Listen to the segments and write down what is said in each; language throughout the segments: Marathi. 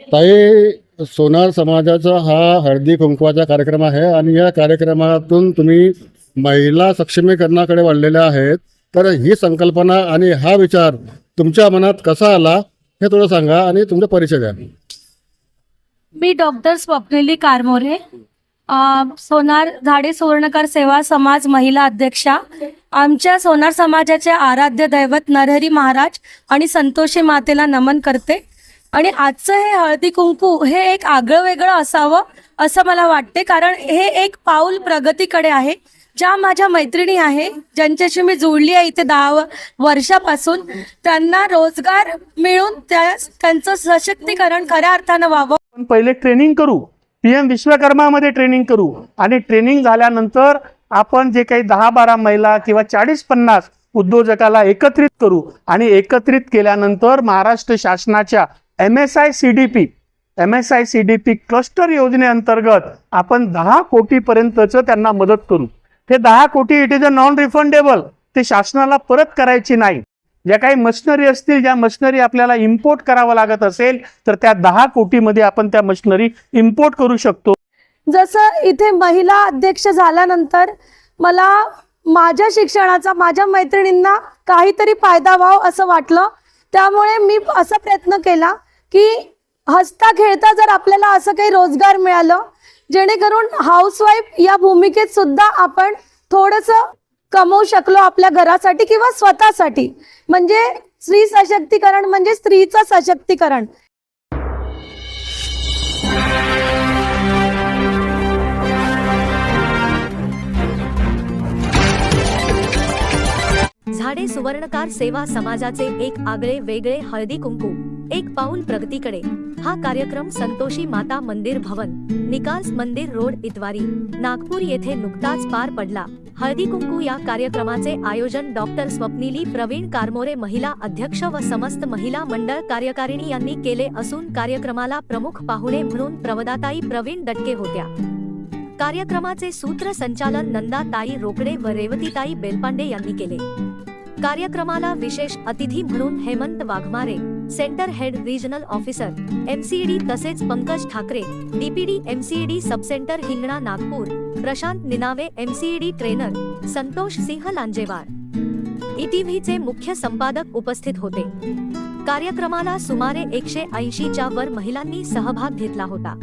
ताई सोनार समाजाचा हा हळदी कुंकवाचा कार्यक्रम आहे आणि या कार्यक्रमातून तुम्ही महिला सक्षमीकरणाकडे वाढलेल्या आहेत. तर ही संकल्पना आणि हा विचार तुमच्या मनात कसा आला हे थोडं सांगा आणि तुमचा परिचय द्या. मी डॉक्टर स्वप्निली कारमोरे. अ, सोनार झाडे सुवर्णकार सेवा समाज महिला अध्यक्षा. आमच्या सोनार समाजाचे आराध्य दैवत नरहरी महाराज आणि संतोषी मातेला नमन करते. आणि आजचं हे हळदी कुंकू हे एक आगळं वेगळं असावं असं मला वाटते. कारण हे एक पाऊल प्रगतीकडे आहे. ज्या माझ्या मैत्रिणी आहे ज्यांच्याशी मी जुळली आहे इथे दहा वर्षापासून त्यांना रोजगार मिळून त्या त्यांचं सशक्तीकरण खऱ्या अर्थानं व्हावं. पहिले ट्रेनिंग करू. पीएम विश्वकर्मामध्ये ट्रेनिंग करू. आणि ट्रेनिंग झाल्यानंतर आपण जे काही दहा बारा महिला किंवा चाळीस पन्नास उद्योजकाला एकत्रित करू. आणि एकत्रित केल्यानंतर महाराष्ट्र शासनाच्या M S I C D P M S I C D P cluster योजनेअंतर्गत आपण दहा कोटीपर्यंतचं त्यांना मदत करू. ते दहा कोटी it is a non refundable ते शासनाला परत करायची नाही. ज्या काही मशिनरी असतील ज्या मशिनरी आपल्याला इम्पोर्ट करावं लागत असेल तर त्या दहा कोटीमध्ये आपण त्या मशिनरी इम्पोर्ट करू शकतो. जसं इथे महिला अध्यक्ष झाल्यानंतर मला माझ्या शिक्षणाचा माझ्या मैत्रिणींना काहीतरी फायदा व्हावं असं वाटलं. त्यामुळे मी असा प्रयत्न केला. की हसता खेळता जर आपल्याला असं काही रोजगार मिळालं जेणेकरून हाऊसवाईफ या भूमिकेत सुद्धा आपण थोडंसं कमवू शकलो आपल्या घरासाठी किंवा स्वतःसाठी. म्हणजे स्त्री सशक्तीकरण म्हणजे स्त्रीचं सशक्तीकरण. झाडे सुवर्णकार सेवा समाजाचे एक आगळे वेगळे हळदी कुंकू. एक पाऊल प्रगतीकडे. हा कार्यक्रम संतोषी माता मंदिर भवन निकास मंदिर रोड इतवारी. नागपूर येथे नुकताच पार पडला. हळदी कुंकू या कार्यक्रमाचे आयोजन डॉक्टर स्वप्निली प्रवीण कारमोरे महिला अध्यक्ष व समस्त महिला मंडळ कार्यकारिणी यांनी केले असून कार्यक्रमाला प्रमुख पाहुणे म्हणून प्रवदाताई प्रवीण दटके होत्या. कार्यक्रमाचे सूत्रसंचालन नंदाताई रोकडे व रेवतीताई बेलपांडे यांनी केले. कार्यक्रमाला विशेष अतिथी म्हणून Hemant Waghmare centre head regional officer MCD तसेच Pankaj Thackeray DPD MCD subcentre Hingna Nagpur Prashant Ninawe MCD trainer Santosh Singh Lanjewar. ईटीव्हीचे मुख्य संपादक उपस्थित होते. कार्यक्रमाला सुमारे एकशे ऐंशीच्या वर महिलांनी सहभाग घेतला होता.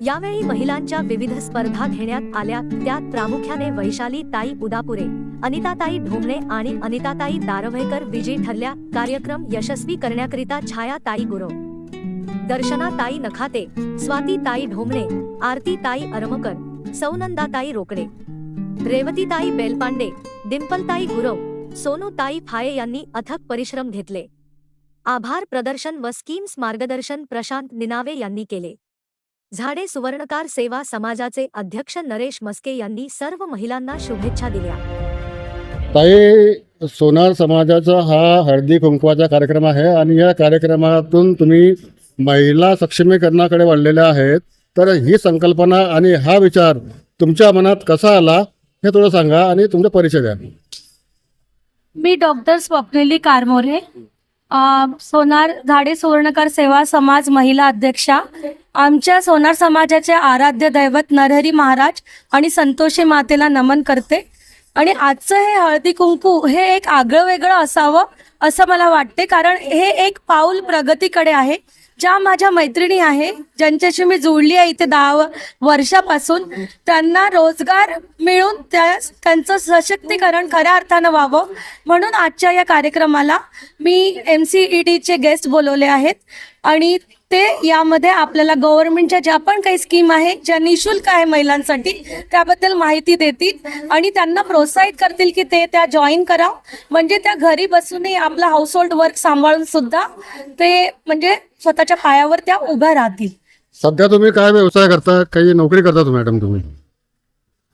यावेळी महिलांच्या विविध स्पर्धा घेण्यात आल्या त्यात प्रामुख्याने वैशाली ताई उदापुरे अनिताताई ढोमणे आणि अनिताताई दारव्हेकर विजयी ठरल्या. कार्यक्रम यशस्वी करण्याकरिता छाया ताई गुरव. दर्शना ताई नखाते स्वाती ताई ढोमणे आरती ताई अरमकर सौनंदाताई रोकडे. रेवतीताई बेलपांडे डिंपलताई गुरव सोनूताई फाये यांनी अथक परिश्रम घेतले. आभार प्रदर्शन व स्कीम्स मार्गदर्शन प्रशांत निनावे यांनी केले. झाडे सुवर्णकार सेवा समाजाचे अध्यक्ष नरेश मस्के यांनी सर्व महिलांना शुभेच्छा दिल्या. ताई सोनार समाजाचा हा हळदी कुंकवाचा कार्यक्रम आहे आणि या कार्यक्रमातून तुम्ही महिला सक्षमीकरणाकडे वाढलेल्या आहेत. तर ही संकल्पना आणि हा विचार तुमच्या मनात कसा आला हे थोडं सांगा आणि तुमचा परिचय द्या. मी डॉक्टर स्वप्नेली कारमोरे. सोनार झाडे सुवर्णकार सेवा समाज महिला अध्यक्षा. आमच्या सोनार समाजाचे आराध्य दैवत नरहरी महाराज आणि संतोषी मातेला नमन करते. आणि आजचं हे हळदी कुंकू हे एक आगळं वेगळं असावं असं मला वाटते. कारण हे एक पाऊल प्रगतीकडे आहे. ज्या माझ्या मैत्रिणी आहे ज्यांच्याशी मी जुळली आहे इथे दहा वर्षापासून त्यांना रोजगार मिळून त्या त्यांचं सशक्तीकरण खऱ्या अर्थानं व्हावं. म्हणून आजच्या या कार्यक्रमाला मी एम सी ई टीचे गेस्ट बोलवले आहेत. आणि ते यामध्ये आपल्याला गव्हर्नमेंटच्या ज्या पण काही स्कीम आहे ज्या निशुल्क आहे महिलांसाठी त्याबद्दल माहिती देतील आणि त्यांना प्रोत्साहित करतील की ते त्या जॉईन करा म्हणजे त्या घरी बसूनही आपला हाऊस होल्ड वर्क सांभाळून सुद्धा ते म्हणजे स्वतःच्या पायावर त्या उभ्या राहतील. सध्या तुम्ही काय व्यवसाय करता? काही नोकरी करता तुम्ही मॅडम तुम्ही?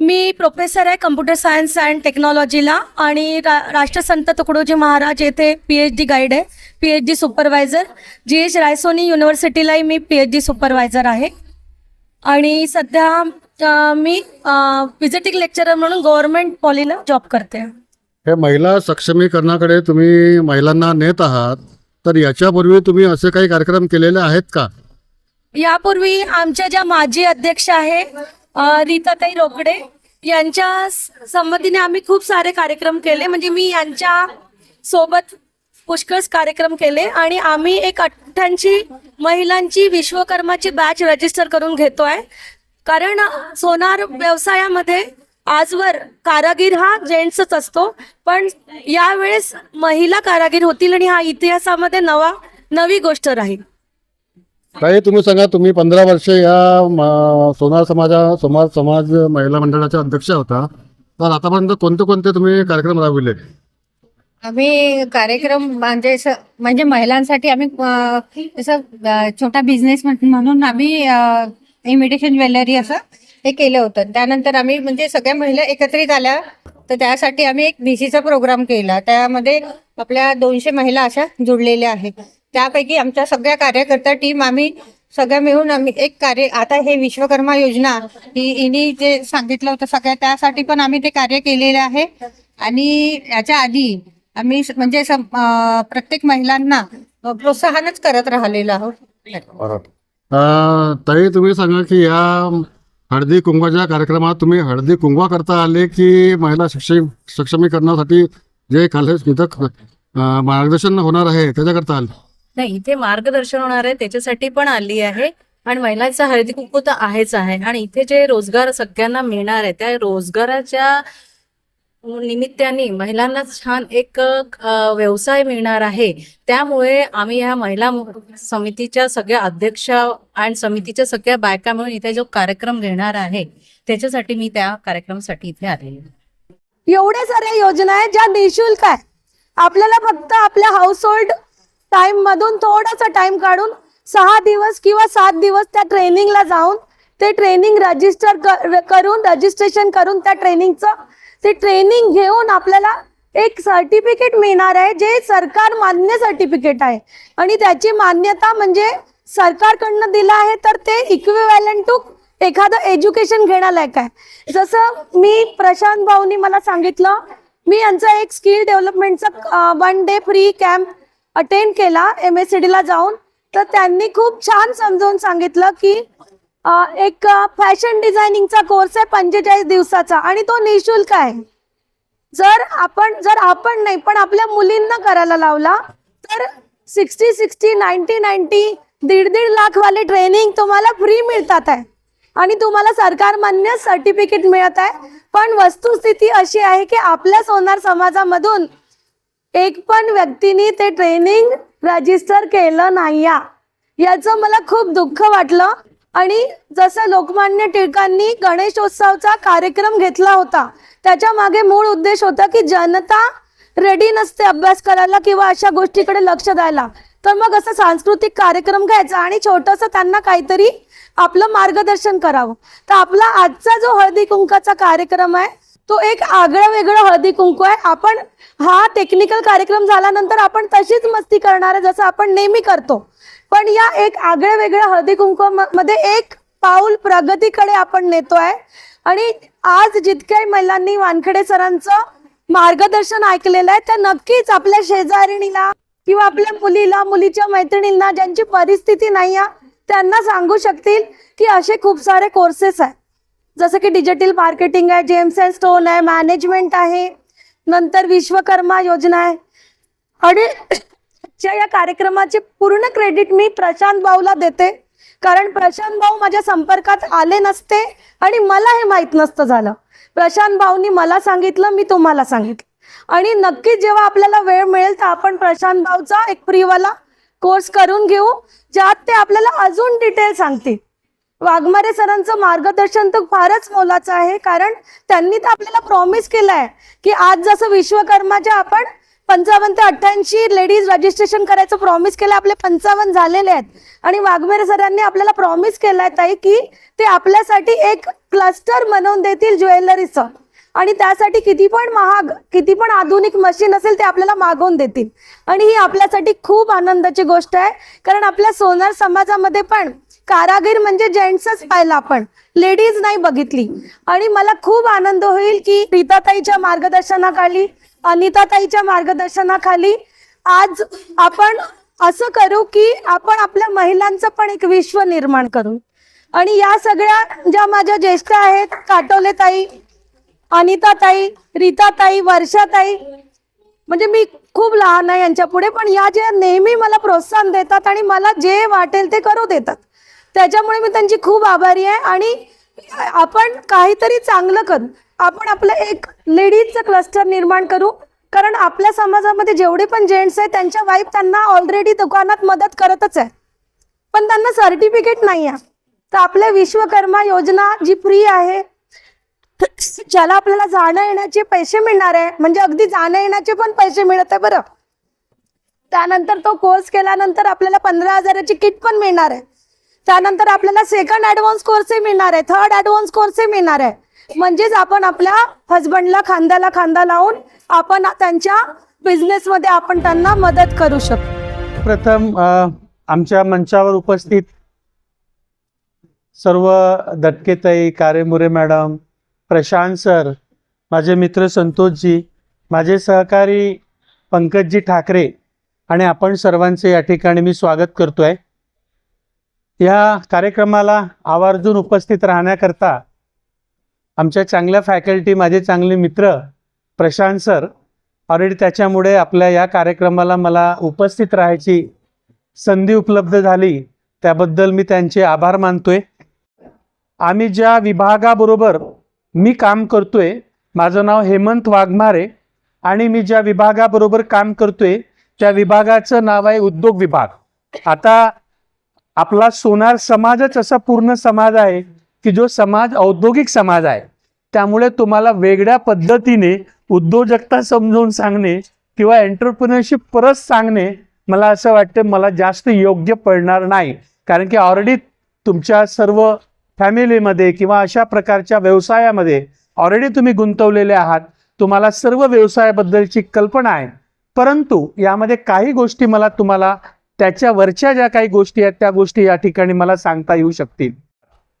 मी प्रोफेसर आहे कम्प्युटर सायन्स अँड टेक्नॉलॉजीला आणि रा राष्ट्रसंत तुकडोजी महाराज येथे पी एच डी गाईड आहे. P H D supervisor G H Raisoni युनिव्हर्सिटीलाही मी पी एच डी सुपरवायझर आहे. आणि सध्या मी विजिटिंग लेक्चरर म्हणून गव्हर्नमेंट पॉलीला जॉब करते. हे महिला सक्षमीकरणाकडे तुम्ही महिलांना नेत आहात तर याच्यापूर्वी तुम्ही असे काही कार्यक्रम केलेले आहेत का? यापूर्वी आमच्या ज्या माजी अध्यक्ष आहे रीताताई रोकडे यांच्या संबंधीने संमतीने आम्ही खूप सारे कार्यक्रम केले. म्हणजे मी यांच्या सोबत पुष्कळ कार्यक्रम केले आणि आम्ही एक अठ्ठ्याऐंशी महिलांची विश्वकर्माची बॅच रजिस्टर करून घेतोय कारण सोनार व्यवसायामध्ये आजवर कारागीर हा जेंट्सच असतो. पण यावेळेस महिला कारागीर होतील आणि हा इतिहासामध्ये नवा नवी गोष्ट राहील. काही तुम्ही सांगा तुम्ही पंधरा वर्ष या सोनार समाजा समाज समाज महिला मंडळाच्या अध्यक्ष होता. तर आतापर्यंत कोणते कोणते तुम्ही कार्यक्रम राबविले? आम्ही कार्यक्रम म्हणजे म्हणजे महिलांसाठी आम्ही जसं छोटा बिझनेस म्हणून आम्ही इमिटेशन ज्वेलरी असं हे केलं होतं. त्यानंतर आम्ही म्हणजे सगळ्या महिला एकत्रित आल्या. तर त्यासाठी आम्ही एक बीसीचा प्रोग्राम केला. त्यामध्ये आपल्या दोनशे महिला अशा जुडलेल्या आहेत. त्यापैकी आमच्या सगळ्या कार्यकर्ता टीम आम्ही सगळ्या मिळून आम्ही एक कार्य आता हे विश्वकर्मा योजना ही इनी जे सांगितलं होतं सगळ्या त्यासाठी पण आम्ही ते कार्य केलेलं आहे. आणि याच्या आधी आम्ही म्हणजे प्रत्येक महिलांना प्रोत्साहनच करत राहिलेलो आहोत. अं, ताई तुम्ही सांगा की या हळदी कुंकवाच्या कार्यक्रमात तुम्ही हळदी कुंकवा करता आले की महिला सक्षम सक्षमीकरणासाठी जे इथं अं, मार्गदर्शन होणार आहे त्याच्याकरता आले? नाही इथे मार्गदर्शन होणार आहे त्याच्यासाठी पण आली आहे. आणि महिलांचा हळदी कुंकू तर आहेच आहे. आणि इथे जे रोजगार सगळ्यांना मिळणार आहे त्या रोजगाराच्या निमित्ताने महिलांना छान एक व्यवसाय मिळणार आहे. त्यामुळे आम्ही ह्या महिला समितीच्या सगळ्या अध्यक्ष आणि समितीच्या सगळ्या बायका मिळून इथे जो कार्यक्रम घेणार आहे त्याच्यासाठी मी त्या कार्यक्रमासाठी इथे आलेली एवढ्या साऱ्या योजना आहेत ज्या निशुल्क आहे आपल्याला फक्त आपल्या हाऊस होल्ड टाइम मधून थोडासा टाइम काढून सहा दिवस किंवा सात दिवस त्या ट्रेनिंगला जाऊन ते ट्रेनिंग रजिस्टर करून रजिस्ट्रेशन करून त्या ट्रेनिंगचं ते ट्रेनिंग घेऊन आपल्याला एक सर्टिफिकेट मिळणार आहे जे सरकार मान्य सर्टिफिकेट आहे. आणि त्याची मान्यता म्हणजे सरकारकडनं दिलं आहे तर ते इक्विव्हॅलंट टू एखादं एज्युकेशन घेण्यालायक आहे. जसं मी प्रशांत भाऊनी मला सांगितलं मी यांचं एक skill डेव्हलपमेंटचा one day free camp attend केला एम एस सी डीला जाऊन. तर त्यांनी खूप छान समजावून सांगितलं की एक फॅशन डिझायनिंगचा कोर्स आहे पंचेचाळीस दिवसाचा आणि तो निशुल्क आहे. जर आपण जर आपण नाही पण आपल्या मुलींना करायला लावला तर सिक्स्टी सिक्स्टी नाईन्टी नाईन्टी दीड दीड लाखवाले ट्रेनिंग तुम्हाला फ्री मिळतात आहे. आणि तुम्हाला सरकार मान्य सर्टिफिकेट मिळत आहे. पण वस्तुस्थिती अशी आहे की आपल्या सोनार समाजामधून एक पण व्यक्तीने ते ट्रेनिंग रजिस्टर केलं नाही याचं मला खूप दुःख वाटलं आणि जसं लोकमान्य टिळकांनी गणेशोत्सवचा कार्यक्रम घेतला होता त्याच्यामागे मूळ उद्देश होता की जनता रेडी नसते अभ्यास करायला किंवा अशा गोष्टीकडे लक्ष द्यायला. तर मग असं सांस्कृतिक कार्यक्रम घ्यायचा आणि छोटंसं त्यांना काहीतरी आपलं मार्गदर्शन करावं. तर आपला आजचा जो हळदी कुंकाचा कार्यक्रम आहे तो एक आगळं वेगळं हळदी कुंकू आहे. आपण हा टेक्निकल कार्यक्रम झाल्यानंतर आपण तशीच मस्ती करणार आहे जसं आपण नेहमी करतो. पण या एक आगळ्या वेगळ्या हळदी कुंकू मध्ये एक पाऊल प्रगतीकडे आपण नेतोय आणि आज जितक्याही महिलांनी वानखेडे सरांचं मार्गदर्शन ऐकलेलं आहे त्या नक्कीच आपल्या शेजारिणीला किंवा आपल्या मुलीला मुलीच्या मैत्रिणींना ज्यांची परिस्थिती नाही आहे त्यांना सांगू शकतील की असे खूप सारे कोर्सेस आहेत. जसं की डिजिटल मार्केटिंग आहे जेम्स अँड स्टोन आहे मॅनेजमेंट आहे नंतर विश्वकर्मा योजना आहे. आणि च्या या कार्यक्रमाचे पूर्ण क्रेडिट मी प्रशांत भाऊला देते. कारण प्रशांत भाऊ माझ्या संपर्कात आले नसते आणि मला हे माहीत नसतं झालं. प्रशांत भाऊनी मला सांगितलं मी तुम्हाला सांगितलं. आणि नक्कीच जेव्हा आपल्याला वेळ मिळेल तर आपण प्रशांत भाऊचा एक फ्रीवाला कोर्स करून घेऊ ज्यात ते आपल्याला अजून डिटेल सांगतील. वाघमारे सरांचं मार्गदर्शन तर फारच मोलाचं आहे कारण त्यांनी तर आपल्याला प्रॉमिस केलं आहे की आज जसं विश्वकर्माच्या आपण पंचावन्न ते अठ्ठ्याऐंशी लेडीज रजिस्ट्रेशन करायचं प्रॉमिस केलं आपले पंचावन्न झालेले आहेत. आणि वाघमेरे सरांनी आपल्याला प्रॉमिस केलं आहे ताई की ते आपल्यासाठी एक क्लस्टर बनवून देतील ज्वेलरीचं. आणि त्यासाठी किती पण महाग किती पण आधुनिक मशीन असेल ते आपल्याला मागवून देतील. आणि ही आपल्यासाठी खूप आनंदाची गोष्ट आहे. कारण आपल्या सोनार समाजामध्ये पण कारागीर म्हणजे जेंट्सच पाहिलं आपण. लेडीज नाही बघितली. आणि मला खूप आनंद होईल की प्रीताताईच्या मार्गदर्शनाखाली अनिताताईच्या मार्गदर्शनाखाली आज आपण असं करू की आपण आपल्या महिलांचं पण एक विश्व निर्माण करू. आणि या सगळ्या ज्या माझ्या ज्येष्ठ आहेत काटोले ताई अनिता ताई रीता ताई वर्षा ताई म्हणजे मी खूप लहान आहे यांच्या पुढे पण या जे नेहमी मला प्रोत्साहन देतात आणि मला जे वाटेल ते करू देतात. त्याच्यामुळे मी त्यांची खूप आभारी आहे आणि आपण काहीतरी चांगलं करू. आपण आपलं एक लेडीजचं क्लस्टर निर्माण करू. कारण आपल्या समाजामध्ये जेवढे पण जेंट्स आहेत त्यांच्या वाईफ त्यांना ऑलरेडी दुकानात मदत करतच आहे पण त्यांना सर्टिफिकेट नाही आहे तर आपल्या विश्वकर्मा योजना जी फ्री आहे ज्याला आपल्याला जाणं येण्याचे पैसे मिळणार आहे म्हणजे अगदी जाणं येण्याचे पण पैसे मिळत आहे बरं. त्यानंतर तो कोर्स केल्यानंतर आपल्याला पंधरा हजाराची किट पण मिळणार आहे. त्यानंतर आपल्याला सेकंड ऍडव्हान्स कोर्सही मिळणार आहे थर्ड ऍडव्हान्स कोर्सही मिळणार आहे. म्हणजेच आपण आपल्या हजबंडला खांद्याला खांदा लावून आपण त्यांच्या बिझनेसमध्ये आपण त्यांना मदत करू शकतो प्रथम आमच्या मंचावर उपस्थित सर्व दटकेताई कारेमुरे मॅडम प्रशांत सर माझे मित्र संतोषजी माझे सहकारी पंकजजी ठाकरे आणि आपण सर्वांचे या ठिकाणी मी स्वागत करतो आहे या कार्यक्रमाला आवर्जून उपस्थित राहण्याकरता आमच्या चांगल्या फॅकल्टी माझे चांगले मित्र प्रशांत सर ऑलरेडी त्याच्यामुळे आपल्या या कार्यक्रमाला मला उपस्थित राहायची संधी उपलब्ध झाली. त्याबद्दल मी त्यांचे आभार मानतोय. आम्ही ज्या विभागाबरोबर मी काम करतोय. माझं नाव हेमंत वाघमारे आणि मी ज्या विभागाबरोबर काम करतोय त्या विभागाचं नाव आहे उद्योग विभाग. आता आपला सोनार समाजच असा पूर्ण समाज आहे की जो समाज औद्योगिक समाज आहे. त्यामुळे तुम्हाला वेगळ्या पद्धतीने उद्योजकता समजावून सांगणे किंवा एंटरप्रिनरशिप परत सांगणे मला असं वाटतं मला जास्त योग्य पडणार नाही. कारण की ऑलरेडी तुमच्या सर्व फॅमिलीमध्ये किंवा अशा प्रकारच्या व्यवसायामध्ये ऑलरेडी तुम्ही गुंतवलेले आहात तुम्हाला सर्व व्यवसायाबद्दलची कल्पना आहे. परंतु यामध्ये काही गोष्टी मला तुम्हाला त्याच्या वरच्या ज्या काही गोष्टी आहेत त्या गोष्टी या ठिकाणी मला सांगता येऊ शकतील.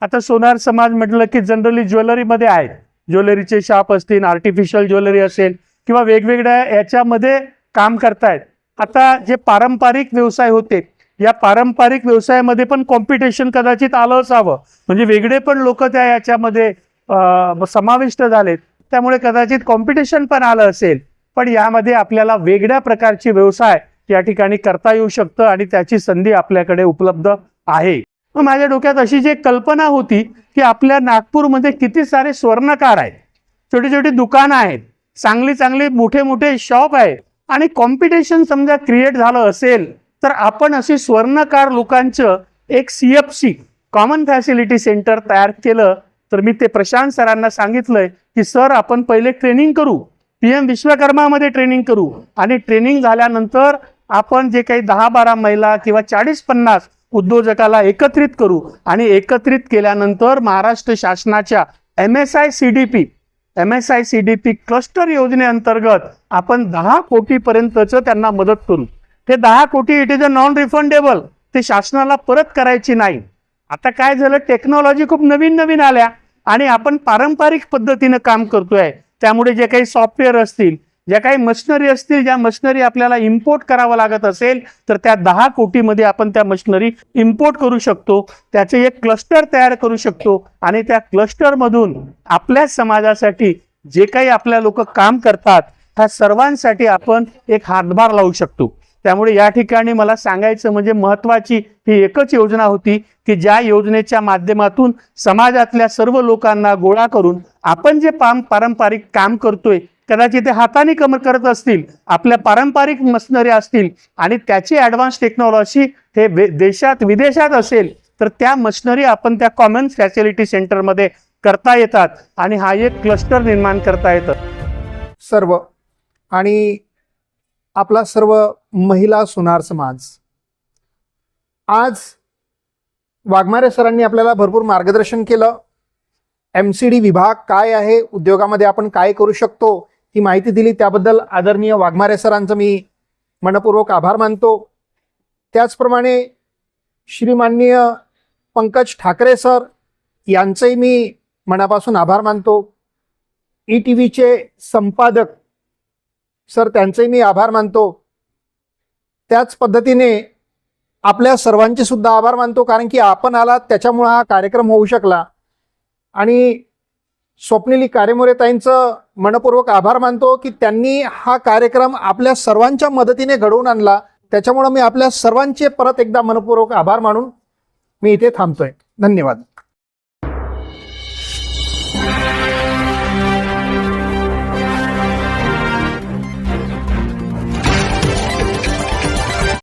आता सोनार समाज म्हटलं की जनरली ज्वेलरीमध्ये आहेत. ज्वेलरीचे शॉप असतील आर्टिफिशियल ज्वेलरी असेल किंवा वेगवेगळ्या याच्यामध्ये काम करतायत. आता जे पारंपरिक व्यवसाय होते या पारंपरिक व्यवसायामध्ये पण कॉम्पिटिशन कदाचित आलं असावं. म्हणजे वेगळे पण लोक त्या याच्यामध्ये समाविष्ट झालेत. त्यामुळे कदाचित कॉम्पिटिशन पण आलं असेल. पण यामध्ये आपल्याला वेगळ्या प्रकारचे व्यवसाय या ठिकाणी करता येऊ शकतं आणि त्याची संधी आपल्याकडे उपलब्ध आहे. मग माझ्या डोक्यात अशी जी कल्पना होती की आपल्या नागपूरमध्ये किती सारे स्वर्णकार आहेत. छोटी छोटी दुकानं आहेत. चांगली चांगली मोठे मोठे शॉप आहेत. आणि कॉम्पिटिशन समजा क्रिएट झालं असेल तर आपण अशी स्वर्णकार लोकांचं एक C F C common facility centre तयार केलं. तर मी ते प्रशांत सरांना सांगितलंय की सर आपण पहिले ट्रेनिंग करू. पी एम विश्वकर्मामध्ये ट्रेनिंग करू. आणि ट्रेनिंग झाल्यानंतर आपण जे काही दहा बारा महिला किंवा चाळीस पन्नास उद्योजकाला एकत्रित करू. आणि एकत्रित केल्यानंतर महाराष्ट्र शासनाच्या M S I C D P M S I C D P cluster योजनेअंतर्गत आपण दहा कोटीपर्यंतचं त्यांना मदत करू. ते दहा कोटी it is a non refundable ते शासनाला परत करायची नाही. आता काय झालं? टेक्नॉलॉजी खूप नवीन नवीन आल्या आणि आपण पारंपरिक पद्धतीनं काम करतोय. त्यामुळे जे काही सॉफ्टवेअर असतील ज्या काही मशिनरी असतील ज्या मशिनरी आपल्याला इम्पोर्ट करावं लागत असेल तर त्या दहा कोटीमध्ये आपण त्या मशिनरी इम्पोर्ट करू शकतो. त्याचे एक क्लस्टर तयार करू शकतो आणि त्या क्लस्टरमधून आपल्या समाजासाठी जे काही आपल्या लोक काम करतात ह्या सर्वांसाठी आपण एक हातभार लावू शकतो. त्यामुळे या ठिकाणी मला सांगायचं म्हणजे महत्वाची ही एकच योजना होती की ज्या योजनेच्या माध्यमातून समाजातल्या सर्व लोकांना गोळा करून आपण जे पाम पारंपरिक काम करतोय कदाचित ते हाताने कमर करत असतील आपल्या पारंपरिक मशनरी असतील आणि त्याची ॲडव्हान्स टेक्नॉलॉजी हे देशात विदेशात असेल तर त्या मशनरी आपण त्या कॉमन फॅसिलिटी सेंटरमध्ये करता येतात आणि हा एक क्लस्टर निर्माण करता येतं. सर्व. आणि आपला सर्व महिला सोनार समाज. आज वाघमारे सरांनी आपल्याला भरपूर मार्गदर्शन केलं. एम सी डी विभाग काय आहे उद्योगामध्ये आपण काय करू शकतो ही माहिती दिली. त्याबद्दल आदरणीय वाघमारे सरांचं मी मनपूर्वक आभार मानतो. त्याचप्रमाणे श्रीमाननीय पंकज ठाकरे सर यांचंही मी मनापासून आभार मानतो. ई टी व्हीचे संपादक सर त्यांचेही मी आभार मानतो. त्याच पद्धतीने आपल्या सर्वांचे सुद्धा आभार मानतो कारण की आपण आलात त्याच्यामुळं हा कार्यक्रम होऊ शकला. आणि स्वप्निली कारेमोरे ताईंचं मनपूर्वक आभार मानतो की त्यांनी हा कार्यक्रम आपल्या सर्वांच्या मदतीने घडवून आणला. त्याच्यामुळं मी आपल्या सर्वांचे परत एकदा मनपूर्वक आभार मानून मी इथे थांबतोय. धन्यवाद.